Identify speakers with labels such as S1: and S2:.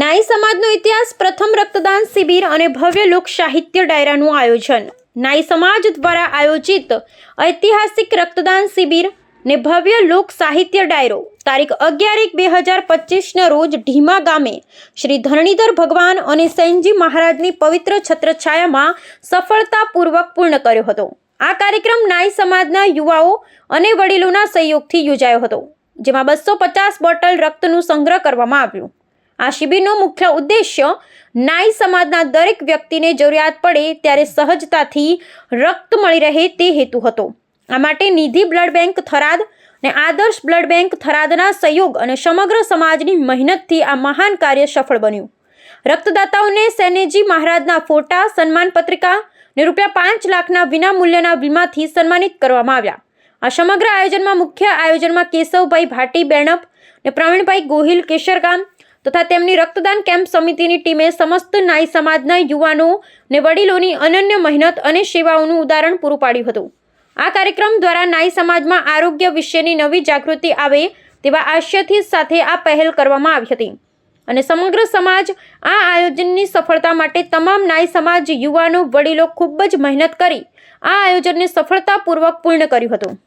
S1: નાઈ સમાજનો ઇતિહાસ, પ્રથમ રક્તદાન શિબિર અને ભવ્ય લોક સાહિત્ય ડાયરાનું આયોજન. નાઈ સમાજ દ્વારા આયોજિત ઐતિહાસિક રક્તદાન શિબિર ને ભવ્ય લોક સાહિત્ય ડાયરો. તારીખ અગિયાર એક બે હજાર પચીસના રોજ ઢીમા ગામે શ્રી ધરણીધર ભગવાન અને સૈનજી મહારાજની પવિત્ર છત્રછાયામાં સફળતાપૂર્વક પૂર્ણ કર્યો હતો. આ કાર્યક્રમ નાઈ સમાજના યુવાઓ અને વડીલોના સહયોગથી યોજાયો હતો, જેમાં બસો પચાસ બોટલ રક્તનું સંગ્રહ કરવામાં આવ્યું. આ શિબિરનો મુખ્ય ઉદ્દેશ્ય નાઈ સમાજના દરેક વ્યક્તિને જરૂરિયાત પડે ત્યારે સહજતાથી રક્ત મળી રહે તે હેતુ હતો. આ માટે નિધિ બ્લડ બેંક થરાદ અને આદર્શ બ્લડ બેંક થરાદના સહયોગ અને સમગ્ર સમાજની મહેનતથી આ મહાન કાર્ય સફળ બન્યું. રક્તદાતાઓને સેનેજી મહારાજના ફોટા, સન્માન પત્રિકા ને રૂપિયા પાંચ લાખના વિના મૂલ્યના વીમાથી સન્માનિત કરવામાં આવ્યા. આ સમગ્ર આયોજનમાં મુખ્ય આયોજનમાં કેશવભાઈ ભાટી બેણપ ને પ્રવીણભાઈ ગોહિલ કેશરગામ તથા તેમની રક્તદાન કેમ્પ સમિતિની ટીમે સમસ્ત નાઈ સમાજના યુવાનો ને વડીલોની અનન્ય મહેનત અને સેવાઓનું ઉદાહરણ પૂરું પાડ્યું હતું. આ કાર્યક્રમ દ્વારા નાઈ સમાજમાં આરોગ્ય વિશેની નવી જાગૃતિ આવે તેવા આશયથી સાથે આ પહેલ કરવામાં આવી હતી. અને સમગ્ર સમાજ આ આયોજનની સફળતા માટે તમામ નાઈ સમાજ યુવાનો વડીલો ખૂબ જ મહેનત કરી આ આયોજનને સફળતાપૂર્વક પૂર્ણ કર્યું હતું.